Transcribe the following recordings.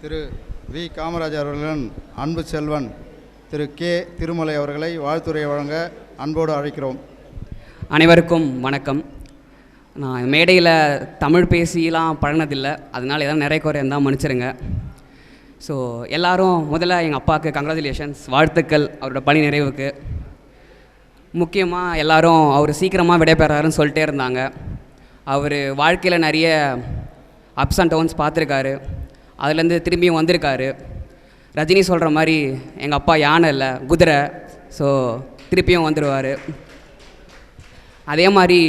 திரு we. Kamarajar அவர்களின் அன்பு செல்வன் திரு. K. Thirumalai அவர்களை வாழ்த்துறையை வழங்க அன்போடு அழைக்கிறோம். அனைவருக்கும் வணக்கம். நான் மேடையில் தமிழ் பேசிலாம் பழனதில்லை. அதனால் ஏதாவது நிறைய குறை இருந்தால் மன்னிச்சிருங்க. ஸோ எல்லாரும் முதல்ல எங்கள் அப்பாவுக்கு கங்க்ராச்சுலேஷன்ஸ் வாழ்த்துக்கள் அவரோட பணி நிறைவுக்கு. முக்கியமாக எல்லாரும் அவர் சீக்கிரமாக விடைபெறாருன்னு சொல்லிட்டே இருந்தாங்க. அவர் வாழ்க்கையில் நிறைய அப்ஸ் அண்ட் டவுன்ஸ் பார்த்துருக்காரு. அதுலேருந்து திரும்பியும் வந்திருக்காரு. ரஜினி சொல்கிற மாதிரி எங்கள் அப்பா யானை இல்லை குதிரை. ஸோ திருப்பியும் வந்துடுவார் அதே மாதிரி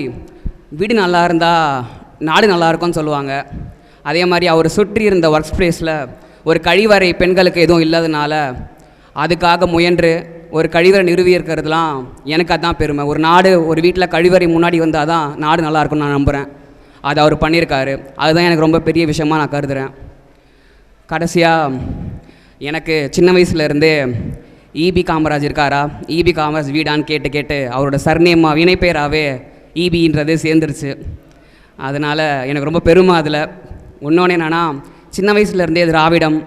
வீடு நல்லா இருந்தால் நாடு நல்லா இருக்கும்னு சொல்லுவாங்க. அதே மாதிரி அவர் சுற்றி இருந்த ஒர்க் ஸ்பேஸில் ஒரு கழிவறை பெண்களுக்கு எதுவும் இல்லாதனால அதுக்காக முயன்று ஒரு கழிவறை நிறுவி இருக்கிறதுலாம் எனக்கு அதான் பெருமை. ஒரு நாடு ஒரு வீட்டில் கழிவறை முன்னாடி வந்தால் தான் நாடு நல்லா இருக்கும்னு நான் நம்புகிறேன் அதை அவர் பண்ணியிருக்காரு. அதுதான் எனக்கு ரொம்ப பெரிய விஷயமா நான் கருதுகிறேன் கடைசியாக எனக்கு சின்ன வயசுலேருந்தே இபி காமராஜ் இருக்காரா? இபி காமராஜ் வீடான்னு கேட்டு கேட்டு அவரோட சர்நேமா வினைப்பேராகவே இபின்றது சேர்ந்துருச்சு. அதனால் எனக்கு ரொம்ப பெருமை அதில். இன்னொன்று என்னென்னா சின்ன வயசுலேருந்தே திராவிடம்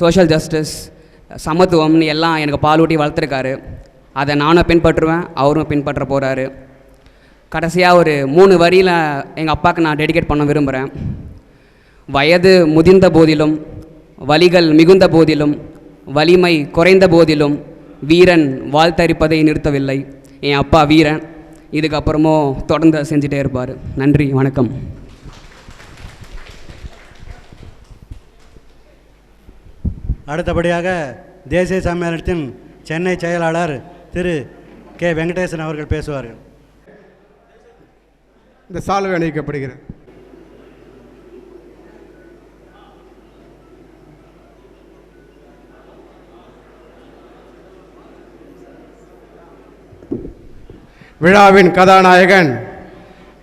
சோஷியல் ஜஸ்டிஸ் சமத்துவம்னு எல்லாம் எனக்கு பாலூட்டி வளர்த்துருக்காரு. அதை நானும் பின்பற்றுவேன் அவரும் பின்பற்ற போகிறாரு கடைசியாக ஒரு மூணு வரியில் எங்கள் அப்பாவுக்கு நான் டெடிகேட் பண்ண விரும்புகிறேன் வயது முதிர்ந்த போதிலும் வலிகள் மிகுந்த போதிலும் வலிமை குறைந்த போதிலும் வீரன் வாழ்த்தரிப்பதை நிறுத்தவில்லை. என் அப்பா வீரன். இதுக்கப்புறமும் தொடர்ந்து செஞ்சுட்டே இருப்பார். நன்றி வணக்கம். அடுத்தபடியாக தேசிய சம்மேளனத்தின் சென்னை செயலாளர் திரு கே வெங்கடேசன் அவர்கள் பேசுவார்கள். இந்த சால்வை அணிவிக்கப்படுகிறது. விழாவின் கதாநாயகன்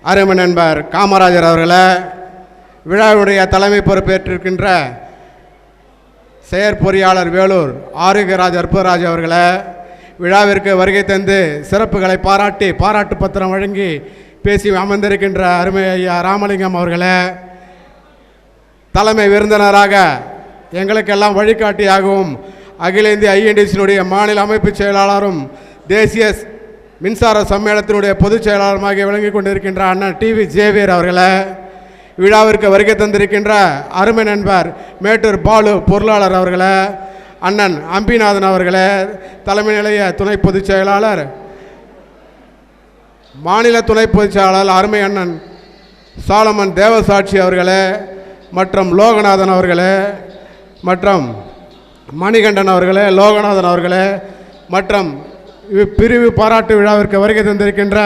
அருமை நண்பர் காமராஜர் அவர்களை விழாவினுடைய தலைமை பொறுப்பேற்றிருக்கின்ற செயற்பொறியாளர் வேலூர் ஆரோக்கியராஜ் அற்புதராஜ் அவர்களை விழாவிற்கு வருகை தந்து சிறப்புகளை பாராட்டி பாராட்டு பத்திரம் வழங்கி பேசி அமர்ந்திருக்கின்ற அருமை ஐயா ராமலிங்கம் அவர்களே தலைமை விருந்தினராக எங்களுக்கெல்லாம் வழிகாட்டியாகவும் அகில இந்திய ஐஎன்டிசியினுடைய மாநில அமைப்பு செயலாளரும் தேசிய மின்சார சம்மேளத்தினுடைய பொதுச் செயலாளருமாக விளங்கி கொண்டிருக்கின்ற அண்ணன் டிவி ஜேவியர் அவர்களை விழாவிற்கு வருகை தந்திருக்கின்ற அருமை நண்பர் மேட்டூர் பாலு பொருளாளர் அவர்களை அண்ணன் அம்பிநாதன் அவர்களே தலைமை நிலைய துணை பொதுச் செயலாளர் மாநில துணை பொதுச் செயலாளர் அருமை அண்ணன் சாலமன் தேவசாட்சி அவர்களே மற்றும் லோகநாதன் அவர்களே மற்றும் மணிகண்டன் அவர்களே லோகநாதன் அவர்களே மற்றும் பிரிவு பாராட்டு விழாவிற்கு வருகை தந்திருக்கின்ற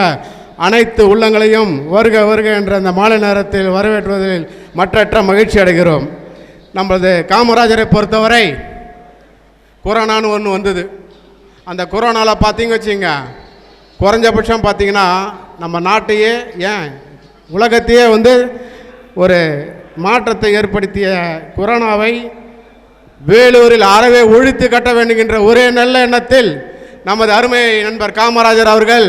அனைத்து உள்ளங்களையும் வருக வருக என்ற அந்த மாலை நேரத்தில் வரவேற்றுவதில் மற்றற்ற மகிழ்ச்சி அடைகிறோம். நமது காமராஜரை பொறுத்தவரை கொரோனான்னு ஒன்று வந்தது. அந்த கொரோனாவில் பார்த்தீங்க வச்சுங்க குறைஞ்சபட்சம் பார்த்தீங்கன்னா நம்ம நாட்டையே ஏன் உலகத்தையே வந்து ஒரு மாற்றத்தை ஏற்படுத்திய கொரோனாவை வேலூரில் அறவே ஒழித்து கட்ட வேண்டுகின்ற ஒரே நல்ல எண்ணத்தில் நமது அருமை நண்பர் காமராஜர் அவர்கள்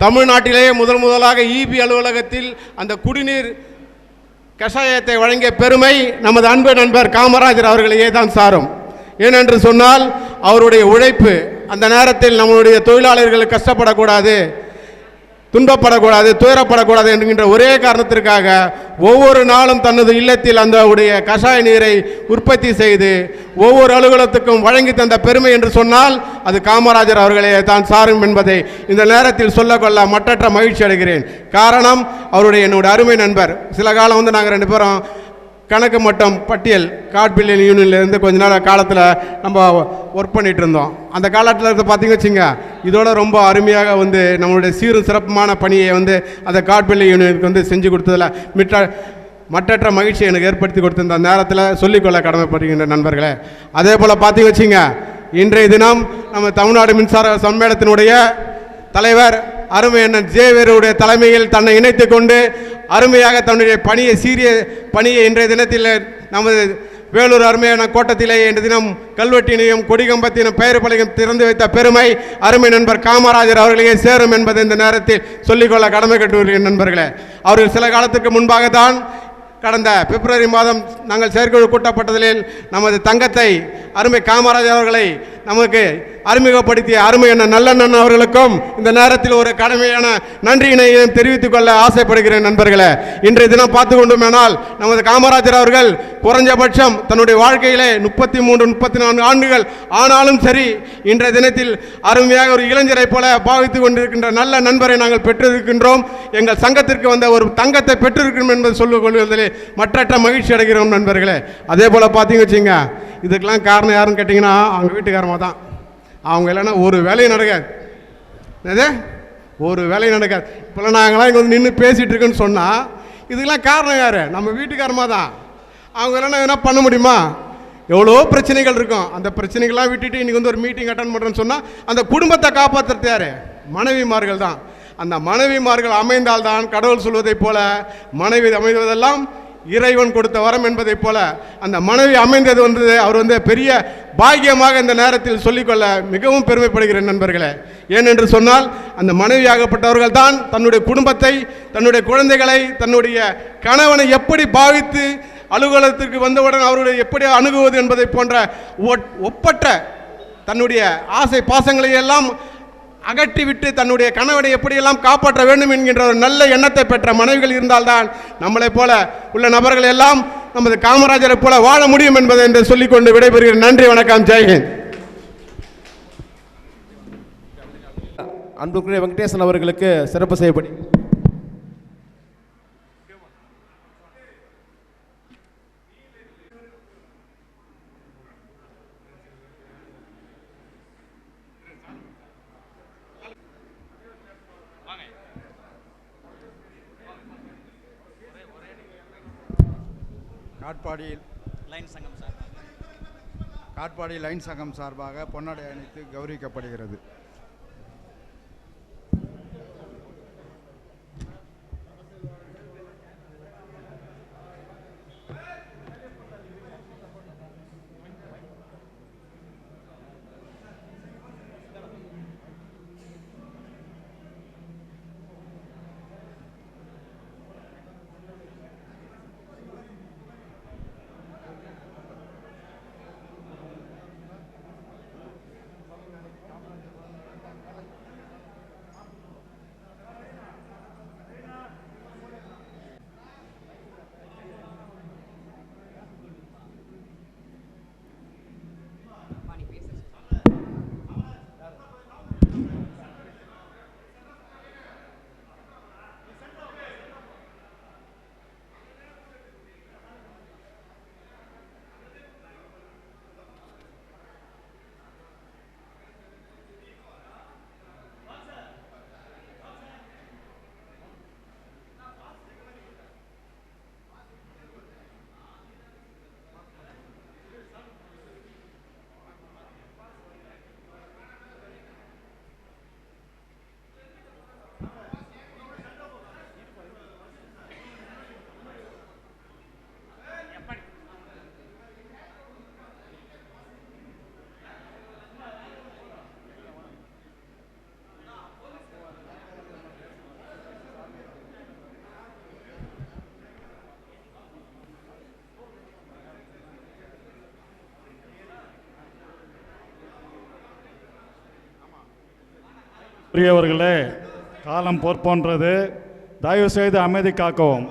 தமிழ்நாட்டிலேயே முதல் முதலாக இபி அலுவலகத்தில் அந்த குடிநீர் கஷாயத்தை வழங்கிய பெருமை நமது அன்பு நண்பர் காமராஜர் அவர்களையே தான் சாரும். ஏனென்று சொன்னால் அவருடைய உழைப்பு அந்த நேரத்தில் நம்மளுடைய தொழிலாளர்கள் கஷ்டப்படக்கூடாது. துன்பப்படக்கூடாது துயரப்படக்கூடாது என்கின்ற ஒரே காரணத்திற்காக ஒவ்வொரு நாளும் தனது இல்லத்தில் அந்த உடைய கஷாய நீரை உற்பத்தி செய்து ஒவ்வொரு அலுவலகத்துக்கும் வழங்கி தந்த பெருமை என்று சொன்னால் அது காமராஜர் அவர்களே தான் சாரும் என்பதை இந்த நேரத்தில் சொல்லக்கொள்ள மற்றற்ற மகிழ்ச்சி அடைகிறேன். காரணம் அவருடைய என்னுடைய அருமை நண்பர். சில காலம் வந்து நாங்கள் ரெண்டு பேரும் கணக்கு மட்டம் பட்டியல் காட்பில்லியன் யூனியன்லேருந்து கொஞ்ச நாள் காலத்தில் நம்ம ஒர்க் பண்ணிகிட்டு இருந்தோம். அந்த காலத்தில் இருந்து பார்த்தீங்க வச்சுங்க இதோட ரொம்ப அருமையாக வந்து நம்மளுடைய சீரும் சிறப்புமான பணியை வந்து அந்த காட்பில்லியன் யூனியனுக்கு வந்து செஞ்சு கொடுத்ததில் மிற்ற மற்றற்ற மகிழ்ச்சியை எனக்கு ஏற்படுத்தி கொடுத்திருந்த நேரத்தில் சொல்லிக்கொள்ள கடமைப்படுகின்ற நண்பர்களே. அதே போல் பார்த்தீங்க வச்சுங்க இன்றைய தினம் நம்ம தமிழ்நாடு மின்சார சம்மேளத்தினுடைய தலைவர் அருமை அண்ணன் ஜேவியருடைய தலைமையில் தன்னை இணைத்து கொண்டு அருமையாக தன்னுடைய பணியை சீரிய பணியை இன்றைய தினத்தில் நமது வேலூர் அருமையான கோட்டத்திலே இன்று தினம் கல்வெட்டினையும் கொடிகம்பத்தினும் பெயர் பலகையும் திறந்து வைத்த பெருமை அருமை நண்பர் காமராஜர் அவர்களையே சேரும் என்பதை இந்த நேரத்தில் சொல்லிக்கொள்ள கடமை கட்டுவீர்கள் நண்பர்களே. அவர்கள் சில காலத்திற்கு முன்பாக தான் கடந்த பிப்ரவரி மாதம் நாங்கள் செயற்குழு கூட்டப்பட்டதில் நமது தங்கத்தை அருமை காமராஜர் அவர்களை நமக்கு அறிமுகப்படுத்திய அருமை அண்ணன் நல்லண்ணன் அவர்களுக்கும் இந்த நேரத்தில் ஒரு கடமையான நன்றியினை தெரிவித்துக் கொள்ள ஆசைப்படுகிறேன் நண்பர்களே. இன்றைய தினம் பார்த்து கொண்டோமேனால் நமது காமராஜர் அவர்கள் குறைஞ்சபட்சம் தன்னுடைய வாழ்க்கையிலே முப்பத்தி மூன்று முப்பத்தி நான்கு ஆண்டுகள் ஆனாலும் சரி இன்றைய தினத்தில் அருமையாக ஒரு இளைஞரை போல பாவித்துக் கொண்டிருக்கின்ற நல்ல நண்பரை நாங்கள் பெற்றிருக்கின்றோம். எங்கள் சங்கத்திற்கு வந்த ஒரு தங்கத்தை பெற்றிருக்கிறோம் என்பதை சொல்லிக் கொள்வதிலே மற்றற்ற மகிழ்ச்சி அடைகிறோம் நண்பர்களே. அதே போல் பார்த்தீங்க வச்சுங்க இதுக்கெல்லாம் காரணம் யாருன்னு கேட்டிங்கன்னா அவங்க வீட்டுக்காரமாக தான். அவங்க இல்லைன்னா ஒரு வேலையும் நடக்காது. என்னது? ஒரு வேலையும் நடக்காது. இப்போல்லாம் நாங்களாம் இங்கே வந்து நின்று பேசிகிட்டு இருக்கோன்னு சொன்னால் இதுக்கெல்லாம் காரணம் யார்? நம்ம வீட்டுக்காரமாக தான். அவங்க இல்லைன்னா என்ன பண்ண முடியுமா? எவ்வளோ பிரச்சனைகள் இருக்கும். அந்த பிரச்சனைகள்லாம் விட்டுட்டு இன்றைக்கி வந்து ஒரு மீட்டிங் அட்டன் பண்ணுறேன்னு சொன்னால் அந்த குடும்பத்தை காப்பாற்றுறது யார்? மனைவிமார்கள் தான். அந்த மனைவிமார்கள் அமைந்தால்தான் கடவுள் சொல்வதைப் போல மனைவி அமைவதெல்லாம் இறைவன் கொடுத்த வரம் என்பதைப் போல அந்த மனைவி அமைந்தது வந்து அவர் வந்து பெரிய பாக்கியமாக இந்த நேரத்தில் சொல்லிக்கொள்ள மிகவும் பெருமைப்படுகிறேன் நண்பர்களே. ஏனென்று சொன்னால் அந்த மனைவியாகப்பட்டவர்கள் தான் தன்னுடைய குடும்பத்தை தன்னுடைய குழந்தைகளை தன்னுடைய கணவனை எப்படி பாவித்து அலுவலகத்திற்கு வந்தவுடன் அவருடைய எப்படி அணுகுவது என்பதை போன்ற ஒட்- ஒப்பற்ற தன்னுடைய ஆசை பாசங்களை எல்லாம் அகற்றிவிட்டு தன்னுடைய கணவனை எப்படியெல்லாம் காப்பாற்ற வேண்டும் என்கின்ற ஒரு நல்ல எண்ணத்தை பெற்ற மனைவிகள் இருந்தால்தான் நம்மளைப் போல உள்ள நபர்கள் எல்லாம் நமது காமராஜரை போல வாழ முடியும் என்பதை என்று சொல்லிக்கொண்டு விடைபெறுகிறேன். நன்றி வணக்கம் ஜெயஹிந்த் அன்புக்குரிய வெங்கடேசன் அவர்களுக்கு சிறப்பு செய்யப்படி காட்பாடியில் லைன் சங்கம் சார். காட்பாடி லைன் சங்கம் சார்பாக பொன்னாடை அணித்து கௌரவிக்கப்படுகிறது. பெரியவர்களே காலம் பொற்போன்றது. தயவு செய்து அமைதி காக்கவும்.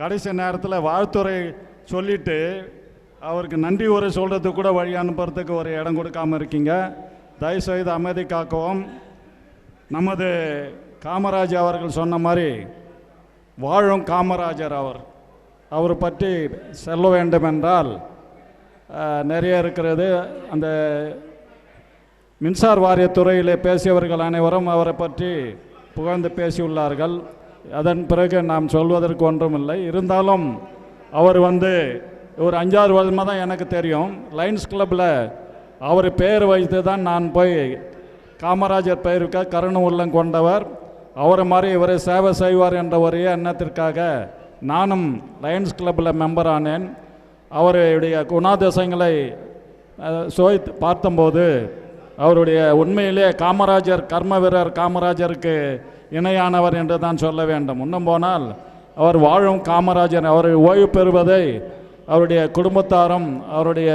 கடைசி நேரத்தில் வாழ்த்துறை சொல்லிட்டு அவருக்கு நன்றி உரை சொல்கிறதுக்கு கூட வழி அனுப்புறதுக்கு ஒரு இடம் கொடுக்காமல் இருக்கீங்க. தயவு செய்து அமைதி காக்கவும். நமது காமராஜ் அவர்கள் சொன்ன மாதிரி வாழும் காமராஜர் அவர். அவர் பற்றி சொல்ல வேண்டும் என்றால் நிறைய இருக்கிறது. அந்த மின்சார வாரியத்துறையிலே பேசியவர்கள் அனைவரும் அவரை பற்றி புகழ்ந்து பேசியுள்ளார்கள். அதன் பிறகு நாம் சொல்வதற்கு ஒன்றுமில்லை. இருந்தாலும் அவர் வந்து ஒரு அஞ்சாறு வருஷமாக தான் எனக்கு தெரியும். லைன்ஸ் கிளப்பில் அவர் பெயர் வைத்து தான் நான் போய் காமராஜர் பெயருக்கு கருணை உள்ளம் கொண்டவர். அவரை மாதிரி இவரை சேவை செய்வார் என்ற ஒரே எண்ணத்திற்காக நானும் லயன்ஸ் கிளப்பில் மெம்பர் ஆனேன். அவருடைய குணாதிசயங்களை அஹ், சோதித்து பார்த்தம்போது அவருடைய உண்மையிலே காமராஜர் கர்ம வீரர் காமராஜருக்கு இணையானவர் என்று தான் சொல்ல வேண்டும். இன்னும் போனால் அவர் வாழும் காமராஜர் அவர் ஓய்வு பெறுவதை அவருடைய குடும்பத்தாரும் அவருடைய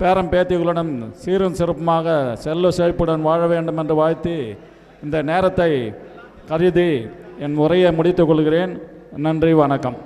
பேரம் பேத்திகளுடன் சீரும் சிறப்புமாக செல்ல செழிப்புடன் வாழ வேண்டும் என்று வாழ்த்தி இந்த நேரத்தை கருதி என் உரையை முடித்துக் கொள்கிறேன். நன்றி வணக்கம்.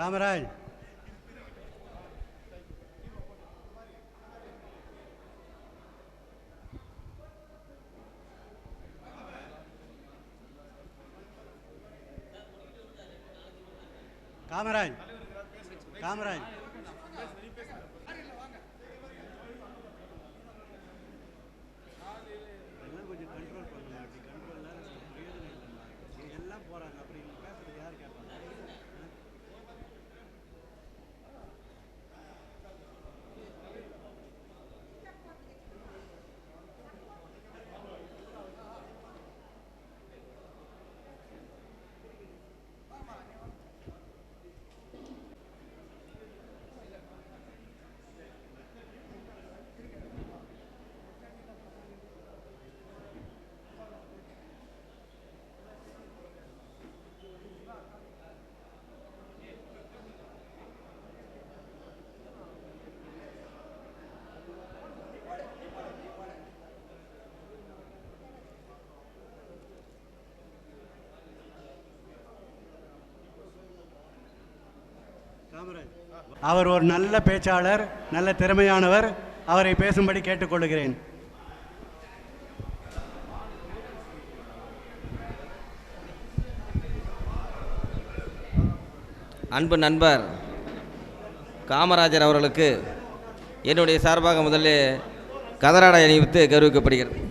காமராஜ் காமராஜ் காமராஜ் எல்லாம் கொஞ்சம் கண்ட்ரோல் பண்ணுங்க அப்படி கண்ட்ரோல் பிரயோஜனம் இல்லைம்மா எல்லாம் போகிறாங்க அப்படி பேசுறது யார் கேட்பாங்க காமராஜ் அவர் ஒரு நல்ல பேச்சாளர் நல்ல திறமையானவர். அவரை பேசும்படி கேட்டுக்கொள்கிறேன். அன்பு நண்பர் காமராஜர் அவர்களுக்கு என்னுடைய சார்பாக முதல்ல கதராடை அணிவித்து கௌரவிக்கப்படுகிறது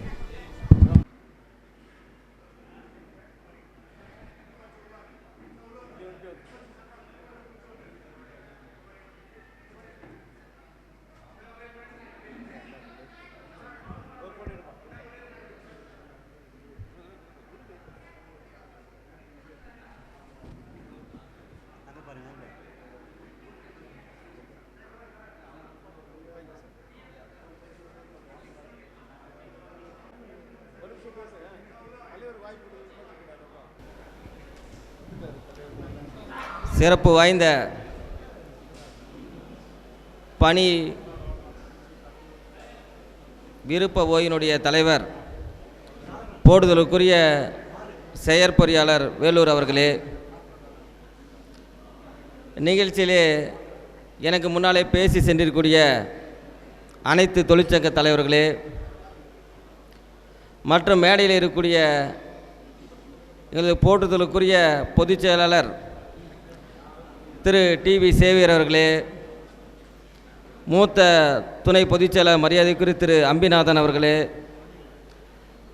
சிறப்பு வாய்ந்த பணி விருப்ப ஓயினுடைய தலைவர் போடுதலுக்குரிய செயற்பொறியாளர் வேலூர் அவர்களே நிகழ்ச்சியிலே எனக்கு முன்னாலே பேசி சென்றிருக்கூடிய அனைத்து தொழிற்சங்க தலைவர்களே மற்றும் மேடையில் இருக்கக்கூடிய எங்களது போட்டுதலுக்குரிய பொதுச் செயலாளர் திரு டிவி சேவியர் அவர்களே மூத்த துணை பொதுச்செயலர் மரியாதைக்குரிய திரு அம்பிநாதன் அவர்களே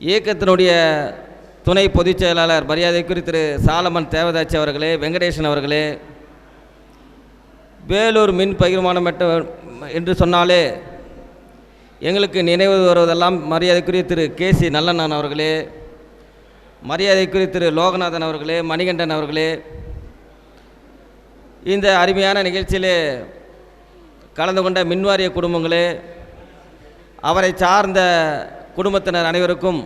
இயக்கத்தினுடைய துணை பொதுச் செயலாளர் மரியாதைக்குரிய திரு சாலமன் தேவதாச்சி அவர்களே வெங்கடேசன் அவர்களே வேலூர் மின் பகிர்மானம் என்று சொன்னாலே எங்களுக்கு நினைவு வருவதெல்லாம் மரியாதைக்குரிய திரு கே சி நல்லண்ணன் அவர்களே மரியாதைக்குரிய திரு லோகநாதன் அவர்களே மணிகண்டன் அவர்களே இந்த அருமையான நிகழ்ச்சியிலே கலந்து கொண்ட மின்வாரிய குடும்பங்களே அவரை சார்ந்த குடும்பத்தினர் அனைவருக்கும்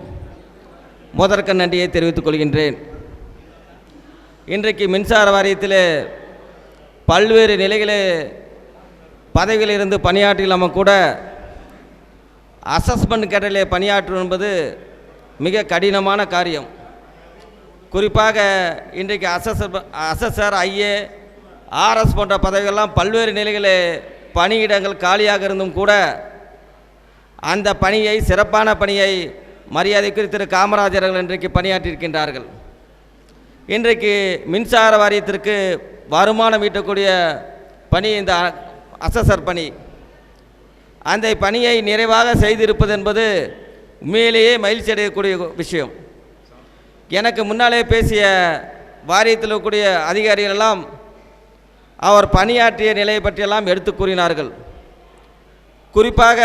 முதற்க நன்றியை தெரிவித்துக் கொள்கின்றேன். இன்றைக்கு மின்சார வாரியத்தில் பல்வேறு நிலைகளில் பதவியில் இருந்து பணியாற்றிலாமல் கூட அசஸ்மெண்ட் கேட்டலே பணியாற்றும் என்பது மிக கடினமான காரியம். குறிப்பாக இன்றைக்கு அசஸ் அசஸர் ஐஏ ஆர்எஸ் போன்ற பதவிகள்லாம் பல்வேறு நிலைகளில் பணியிடங்கள் காலியாக இருந்தும் கூட அந்த பணியை சிறப்பான பணியை மரியாதைக்குரிய திரு காமராஜர் அவர்கள் இன்றைக்கு பணியாற்றியிருக்கின்றார்கள். இன்றைக்கு மின்சார வாரியத்திற்கு வருமானம் ஈட்டக்கூடிய பணி இந்த அ- அசசர் பணி. அந்த பணியை நிறைவாக செய்திருப்பது என்பது உண்மையிலேயே மகிழ்ச்சி அடையக்கூடிய விஷயம். எனக்கு முன்னாலே பேசிய வாரியத்தில் இருக்கக்கூடிய அதிகாரிகள் எல்லாம் அவர் பணியாற்றிய நிலையை பற்றியெல்லாம் எடுத்து கூறினார்கள். குறிப்பாக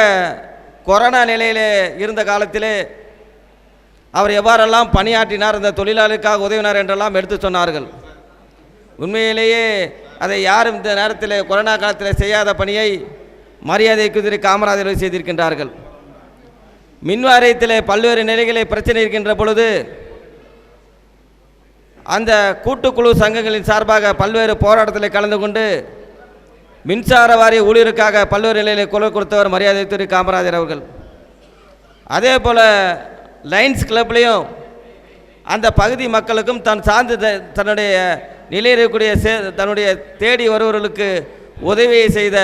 கொரோனா நிலையிலே இருந்த காலத்திலே அவர் எவ்வாறெல்லாம் பணியாற்றினார் இந்த தொழிலாளருக்காக உதவினார் என்றெல்லாம் எடுத்து சொன்னார்கள். உண்மையிலேயே அதை யாரும் இந்த நேரத்தில் கொரோனா காலத்தில் செய்யாத பணியை மரியாதைக்கு திரு காமராஜர் செய்திருக்கின்றார்கள். மின்வாரியத்தில் பல்வேறு நிலைகளில் பிரச்சனை இருக்கின்ற பொழுது அந்த கூட்டுக்குழு சங்கங்களின் சார்பாக பல்வேறு போராட்டத்தில் கலந்து கொண்டு மின்சார வாரிய ஊழியருக்காக பல்வேறு நிலையில் குரல் கொடுத்தவர் மரியாதை திரு காமராஜர் அவர்கள். அதே போல் லைன்ஸ் கிளப்லேயும் அந்த பகுதி மக்களுக்கும் தன் சார்ந்து த- தன்னுடைய நிலையில் இருக்கக்கூடிய சே தன்னுடைய தேடி வருவர்களுக்கு உதவியை செய்த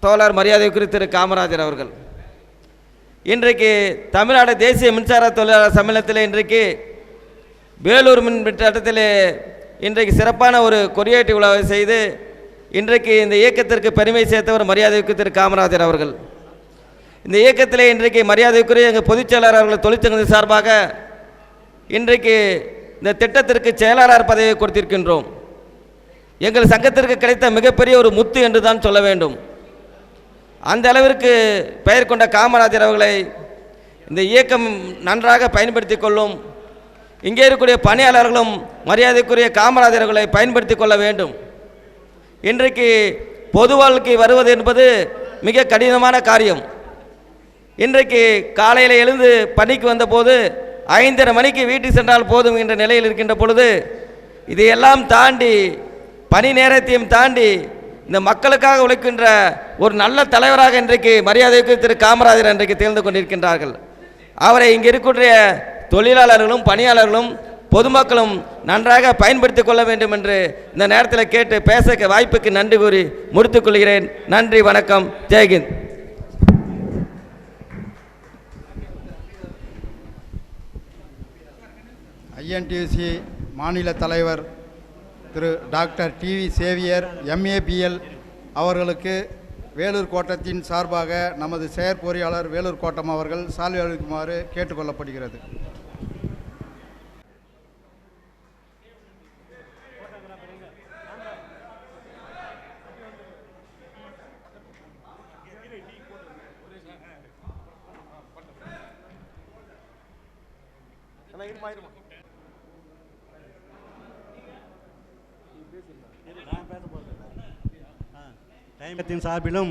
தோழர் மரியாதைக்குரிய திரு காமராஜர் அவர்கள். இன்றைக்கு தமிழ்நாடு தேசிய மின்சார தொழிலாளர் சம்மேளனத்தில் இன்றைக்கு வேலூர் மின் திட்டத்திலே இன்றைக்கு சிறப்பான ஒரு கொடியேற்றி விழாவை செய்து இன்றைக்கு இந்த இயக்கத்திற்கு பெருமை சேர்த்தவர் மரியாதைக்கு திரு காமராஜர் அவர்கள். இந்த இயக்கத்திலே இன்றைக்கு மரியாதைக்குரிய எங்கள் பொதுச் செயலாளர் அவர்கள் தொழிற்சங்கத்தின் சார்பாக இன்றைக்கு இந்த திட்டத்திற்கு செயலாளர் பதவியை கொடுத்திருக்கின்றோம். எங்கள் சங்கத்திற்கு கிடைத்த மிகப்பெரிய ஒரு முத்து என்று தான் சொல்ல வேண்டும். அந்த அளவிற்கு பெயர் கொண்ட காமராஜர் அவர்களை இந்த இயக்கம் நன்றாக பயன்படுத்தி கொள்ளும் இங்கே இருக்கக்கூடிய பணியாளர்களும் மரியாதைக்குரிய காமராஜர்களை பயன்படுத்தி கொள்ள வேண்டும். இன்றைக்கு பொது வாழ்க்கை வருவது என்பது மிக கடினமான காரியம். இன்றைக்கு காலையில் எழுந்து பணிக்கு வந்தபோது ஐந்தரை மணிக்கு வீட்டுக்கு சென்றால் போதும் என்ற நிலையில் இருக்கின்ற பொழுது இதையெல்லாம் தாண்டி பணி நேரத்தையும் தாண்டி இந்த மக்களுக்காக உழைக்கின்ற ஒரு நல்ல தலைவராக இன்றைக்கு மரியாதைக்கு திரு காமராஜர் இன்றைக்கு தேர்ந்து கொண்டிருக்கின்றார்கள். அவரை இங்கே இருக்கக்கூடிய தொழிலாளர்களும் பணியாளர்களும் பொதுமக்களும் நன்றாக பயன்படுத்திக் கொள்ள வேண்டும் என்று இந்த நேரத்தில் கேட்டு பேச வாய்ப்புக்கு நன்றி கூறி முடித்துக் கொள்கிறேன். நன்றி வணக்கம். ஜெய்ஹிந்த் ஐஎன்டியூசி மாநில தலைவர் திரு doctor T V Xavier M A B L அவர்களுக்கு வேலூர் கோட்டத்தின் சார்பாக நமது செயற்பொறியாளர் வேலூர் கோட்டம் அவர்கள் சால்வி அளிக்குமாறு கேட்டுக்கொள்ளப்படுகிறது. டைமத்தின் சார்பிலும்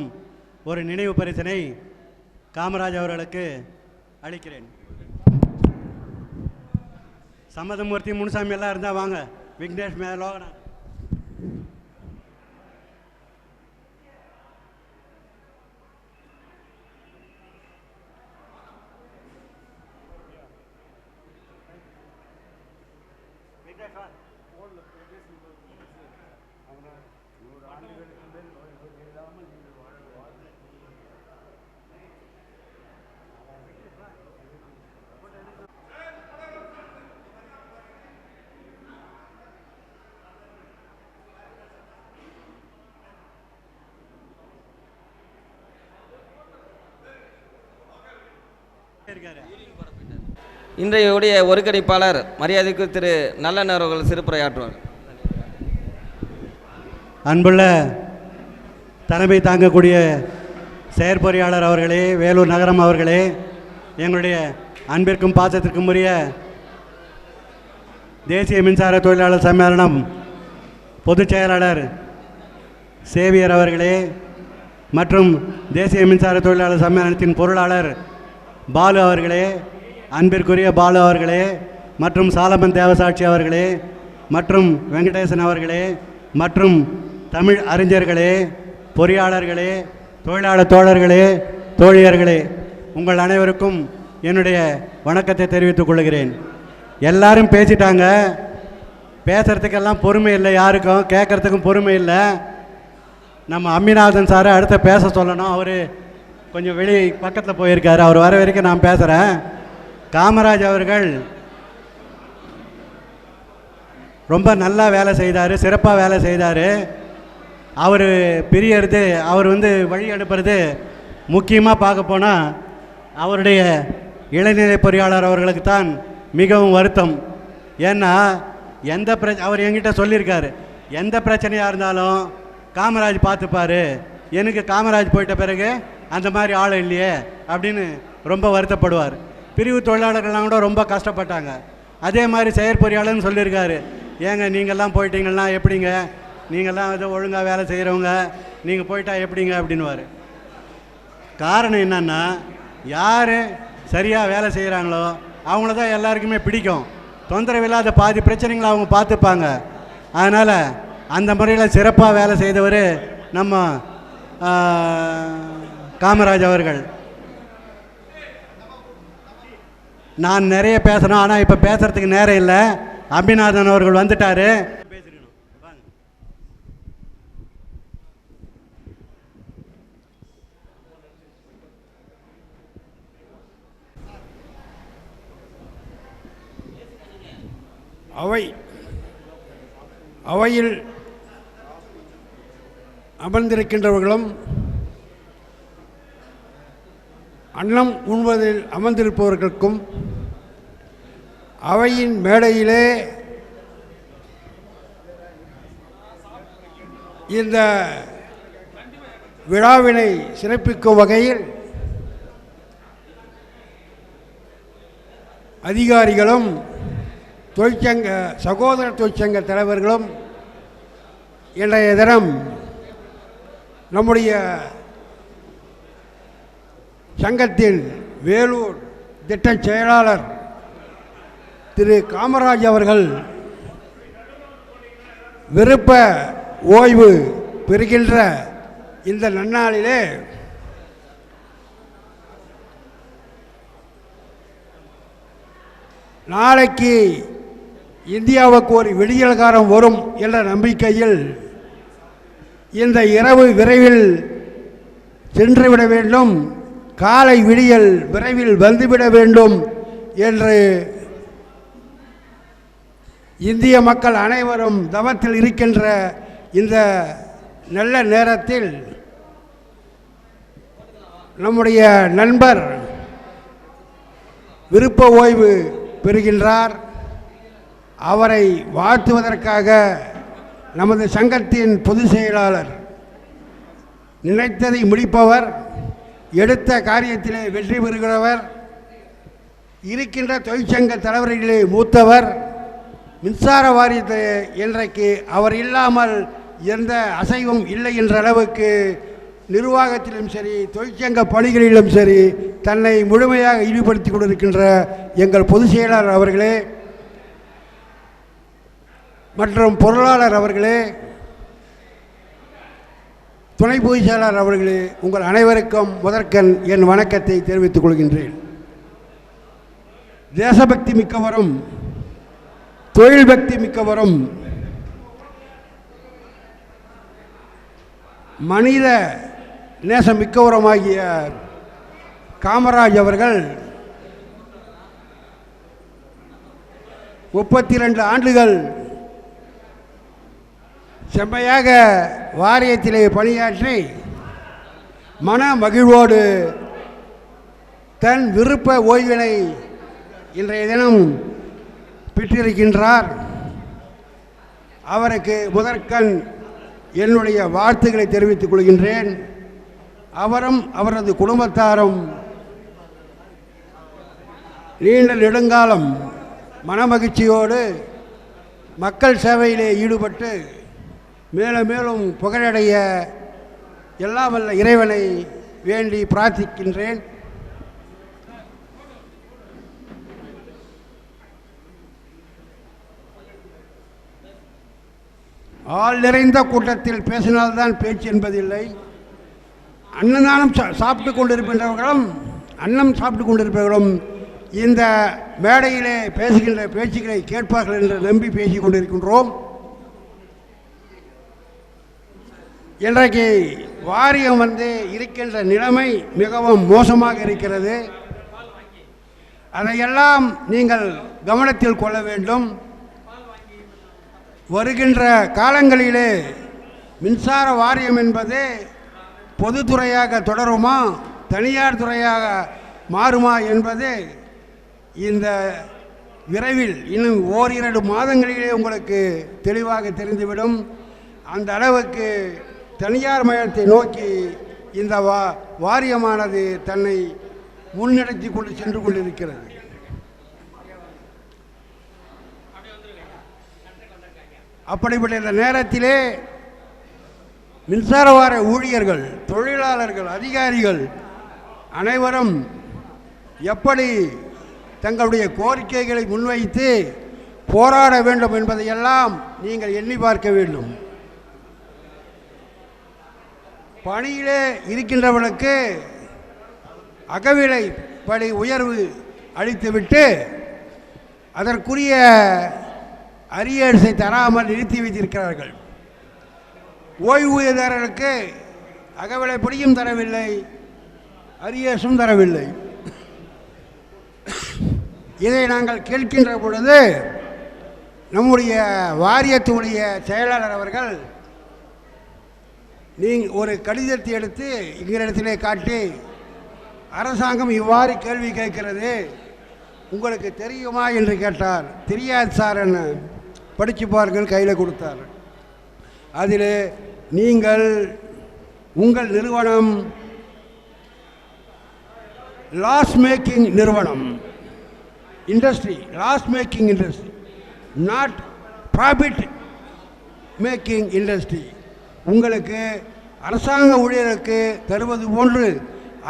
ஒரு நினைவு பரிசனை காமராஜ் அவர்களுக்கு அளிக்கிறேன். சம்மதமூர்த்தி முனுசாமி எல்லாம் இருந்தால் வாங்க. விக்னேஷ் மே லோகநாத் இருக்காரு இன்றைய உடைய ஒருங்கிணைப்பாளர் மரியாதைக்கு திரு நல்லன் அவர்கள் சிறுப்புரையாற்றுவார் அன்புள்ள தலைமை தாங்கக்கூடிய செயற்பொறியாளர் அவர்களே வேலூர் நகரம் அவர்களே எங்களுடைய அன்பிற்கும் பாசத்திற்கும் உரிய தேசிய மின்சார தொழிலாளர் சம்மேளனம் பொதுச் செயலாளர் சேவியர் அவர்களே மற்றும் தேசிய மின்சார தொழிலாளர் சம்மேளனத்தின் பொருளாளர் பாலு அவர்களே அன்பிற்குரிய பாலு அவர்களே மற்றும் சாலமன் தேவசாட்சி அவர்களே மற்றும் வெங்கடேசன் அவர்களே மற்றும் தமிழ் அறிஞர்களே பொறியாளர்களே தொழிலாளர் தோழர்களே தோழியர்களே உங்கள் அனைவருக்கும் என்னுடைய வணக்கத்தை தெரிவித்துக் கொள்கிறேன். எல்லாரும் பேசிட்டாங்க. பேசுகிறதுக்கெல்லாம் பொறுமை இல்லை யாருக்கும் கேட்குறதுக்கும் பொறுமை இல்லை. நம்ம அம்மிநாதன் சாரை அடுத்த பேச சொல்லணும். அவர் கொஞ்சம் வெளி பக்கத்தில் போயிருக்காரு. அவர் வர வரைக்கும் நான் பேசுகிறேன் காமராஜ் அவர்கள் ரொம்ப நல்லா வேலை செய்தார் சிறப்பாக வேலை செய்தார். அவர் பிரியறது அவர் வந்து வழி அனுப்புறது முக்கியமாக பார்க்க போனால் அவருடைய இளநிலை பொறியாளர் அவர்களுக்கு தான் மிகவும் வருத்தம். ஏன்னா எந்த பிர அவர் என்கிட்ட சொல்லியிருக்காரு எந்த பிரச்சனையாக இருந்தாலும் காமராஜ் பார்த்துப்பார். எனக்கு காமராஜ் போயிட்ட பிறகு அந்த மாதிரி ஆள் இல்லையே அப்படின்னு ரொம்ப வருத்தப்படுவார். பிரிவு தொழிலாளர்கள்லாம் கூட ரொம்ப கஷ்டப்பட்டாங்க. அதே மாதிரி செயற்பொறியாளர்னு சொல்லியிருக்காரு. ஏங்க நீங்கள்லாம் போயிட்டீங்கன்னா எப்படிங்க? நீங்கள்லாம் ஏதோ ஒழுங்காக வேலை செய்கிறவங்க நீங்கள் போயிட்டா எப்படிங்க? அப்படின்னுவார். காரணம் என்னன்னா யார் சரியாக வேலை செய்கிறாங்களோ அவங்கள தான் எல்லாருக்குமே பிடிக்கும். தொந்தரவு இல்லாத பாதி பிரச்சனைகளை அவங்க பார்த்துப்பாங்க. அதனால் அந்த முறையில் சிறப்பாக வேலை செய்தவர் நம்ம காமராஜ் அவர்கள். நான் நிறைய பேசணும் ஆனால் இப்போ பேசுகிறதுக்கு நேரம் இல்லை. அபிநாதன் அவர்கள் வந்துட்டார். அவை அவையில் அமர்ந்திருக்கின்றவர்களும் அன்னம் உண்பதில் அமர்ந்திருப்பவர்களுக்கும் அவையின் மேடையிலே இந்த விழாவினை சிறப்பிக்கும் வகையில் அதிகாரிகளும் தொழிற்சங்க சகோதர தொழிற்சங்க தலைவர்களும் இன்றைய தினம் நம்முடைய சங்கத்தின் வேலூர் திட்டச் செயலாளர் திரு காமராஜ் அவர்கள் விருப்ப ஓய்வு பெறுகின்ற இந்த நன்னாளிலே நாளைக்கு இந்தியாவுக்கு ஒரு விடியல்காரம் வரும் என்ற நம்பிக்கையில் இந்த இரவு விரைவில் சென்றுவிட வேண்டும். காலை விடியல் விரைவில் வந்துவிட வேண்டும் என்று இந்திய மக்கள் அனைவரும் தவத்தில் இருக்கின்ற இந்த நல்ல நேரத்தில் நம்முடைய நண்பர் விருப்ப ஓய்வு பெறுகின்றார். அவரை வாழ்த்துவதற்காக நமது சங்கத்தின் பொதுச் செயலாளர் நினைத்ததை முடிப்பவர். எடுத்த காரியத்திலே வெற்றி பெறுகிறவர் இருக்கின்ற தொழிற்சங்க தலைவர்களிலே மூத்தவர் மின்சார வாரியத்தில் இன்றைக்கு அவர் இல்லாமல் எந்த அசைவும் இல்லை என்ற அளவுக்கு நிர்வாகத்திலும் சரி தொழிற்சங்க பணிகளிலும் சரி தன்னை முழுமையாக ஈடுபடுத்தி கொண்டிருக்கின்ற எங்கள் பொதுச் செயலாளர் அவர்களே மற்றும் பொருளாளர் அவர்களே துணை பொதுச்செயலாளர் அவர்களே உங்கள் அனைவருக்கும் முதற்கண் என் வணக்கத்தை தெரிவித்துக் கொள்கின்றேன். தேசபக்தி மிக்கவரும் தொழில் பக்தி மிக்கவரும் மனித நேசம் மிக்கவருமாகிய காமராஜ் அவர்கள் முப்பத்தி ரெண்டு ஆண்டுகள் செம்மையாக வாரியத்திலே பணியாற்றி மன மகிழ்வோடு தன் விருப்ப ஓய்வினை இன்றைய தினம் பெற்றிருக்கின்றார். அவருக்கு முதற்கண் என்னுடைய வாழ்த்துக்களை தெரிவித்துக் கொள்கின்றேன். அவரும் அவரது குடும்பத்தாரும் நீண்ட நெடுங்காலம் மனமகிழ்ச்சியோடு மக்கள் சேவையிலே ஈடுபட்டு மேலும் மேலும் புகழடைய எல்லாம் வல்ல இறைவனை வேண்டி பிரார்த்திக்கின்றேன். ஆள் நிறைந்த கூட்டத்தில் பேசினால்தான் பேச்சு என்பதில்லை. அன்னதானம் சா சாப்பிட்டு கொண்டிருக்கின்றவர்களும் அன்னம் சாப்பிட்டு கொண்டிருப்பவர்களும் இந்த மேடையிலே பேசுகின்ற பேச்சுக்களை கேட்பார்கள் என்று நம்பி பேசிக் கொண்டிருக்கின்றோம். இன்றைக்கு வாரியம் வந்து இருக்கின்ற நிலைமை மிகவும் மோசமாக இருக்கிறது. அதையெல்லாம் நீங்கள் கவனத்தில் கொள்ள வேண்டும். வருகின்ற காலங்களிலே மின்சார வாரியம் என்பது பொதுத்துறையாக தொடருமா தனியார் துறையாக மாறுமா என்பது இந்த விரைவில் இன்னும் ஓரிரண்டு மாதங்களிலே உங்களுக்கு தெளிவாக தெரிந்துவிடும். அந்த அளவுக்கு தனியார் மயத்தை நோக்கி இந்த வா வாரியமானது தன்னை முன்னெடுத்து கொண்டு சென்று கொண்டிருக்கிறது. அப்படிப்பட்ட இந்த நேரத்திலே மின்சார வார ஊழியர்கள் தொழிலாளர்கள் அதிகாரிகள் அனைவரும் எப்படி தங்களுடைய கோரிக்கைகளை முன்வைத்து போராட வேண்டும் என்பதையெல்லாம் நீங்கள் எண்ணி பார்க்க வேண்டும். பணியிலே இருக்கின்றவனுக்கு அகவிலை படி உயர்வு அளித்துவிட்டு அதற்குரிய அரியரசை தராமல் நிறுத்தி வைத்திருக்கிறார்கள். ஓய்வூதியதாரர்களுக்கு அகவிலைப்படியும் தரவில்லை அரியர்ஸும் தரவில்லை. இதை நாங்கள் கேட்கின்ற பொழுது நம்முடைய வாரியத்துடைய செயலாளர் அவர்கள் நீங்கள் ஒரு கடிதத்தை எடுத்து எங்களிடத்திலே காட்டி அரசாங்கம் இவ்வாறு கேள்வி கேட்கிறது. உங்களுக்கு தெரியுமா? என்று கேட்டார். தெரியாது சார் என்ன படித்து பாருங்கள் கையில் கொடுத்தார். அதில் நீங்கள் உங்கள் நிறுவனம் லாஸ் மேக்கிங் நிறுவனம் industry loss making industry not profit making industry உங்களுக்கு அரசாங்க ஊழியருக்கு தருவது போன்று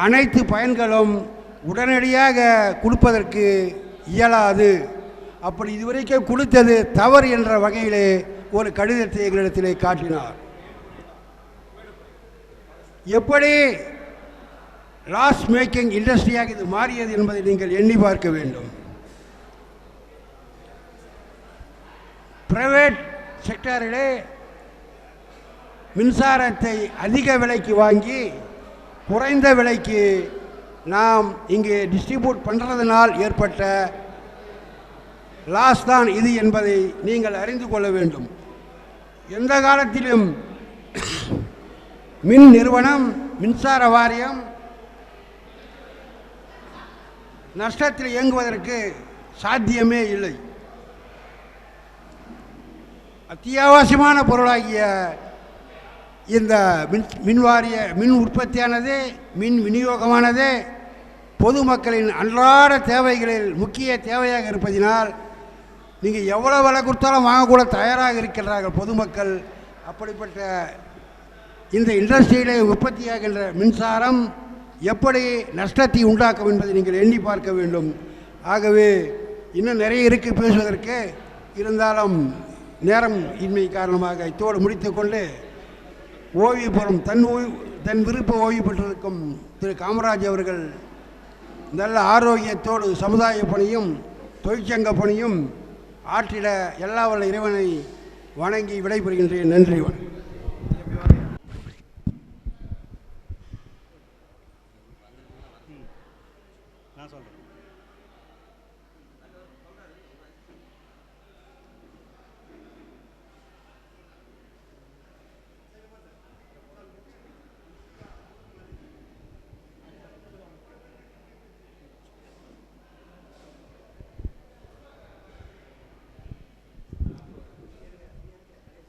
அனைத்து பயன்களும் உடனடியாக கொடுப்பதற்கு இயலாது. அப்படி இதுவரைக்கும் கொடுத்தது தவறு என்ற வகையிலே ஒரு கடிதத்தை எங்களிடத்திலே காட்டினார். எப்படி லாஸ் மேக்கிங் இண்டஸ்ட்ரியாக இது மாறியது என்பதை நீங்கள் எண்ணி பார்க்க வேண்டும். பிரைவேட் செக்டாரிலே மின்சாரத்தை அதிக விலைக்கு வாங்கி குறைந்த விலைக்கு நாம் இங்கே டிஸ்ட்ரிபியூட் பண்ணுறதுனால் ஏற்பட்ட லாஸ் தான் இது என்பதை நீங்கள் அறிந்து கொள்ள வேண்டும். எந்த காலத்திலும் மின் நிறுவனம் மின்சார வாரியம் நஷ்டத்தில் இயங்குவதற்கு சாத்தியமே இல்லை. அத்தியாவசியமான பொருளாகிய இந்த மின் மின்வாரிய மின் உற்பத்தியானது மின் விநியோகமானது பொதுமக்களின் அன்றாட தேவைகளில் முக்கிய தேவையாக இருப்பதினால் நீங்கள் எவ்வளோ விலை கொடுத்தாலும் வாங்கக்கூட தயாராக இருக்கின்றார்கள் பொதுமக்கள். அப்படிப்பட்ட இந்த இண்டஸ்ட்ரியிலே உற்பத்தியாகின்ற மின்சாரம் எப்படி நஷ்டத்தை உண்டாக்கும் என்பதை நீங்கள் எண்ணி பார்க்க வேண்டும். ஆகவே இன்னும் நிறைய இருக்குது பேசுவதற்கு. இருந்தாலும் நேரம் இன்மை காரணமாக இத்தோடு முடித்துக்கொண்டு ஓய்வு பெறும் தன் ஓய்வு தன் விருப்ப ஓய்வு பெற்றிருக்கும் திரு காமராஜ் அவர்கள் நல்ல ஆரோக்கியத்தோடு சமுதாய பணியும் தொழிற்சங்க பணியும் ஆற்றிட எல்லா வல்ல இறைவனை வணங்கி விடைபெறுகின்றேன். நன்றி வணக்கம்.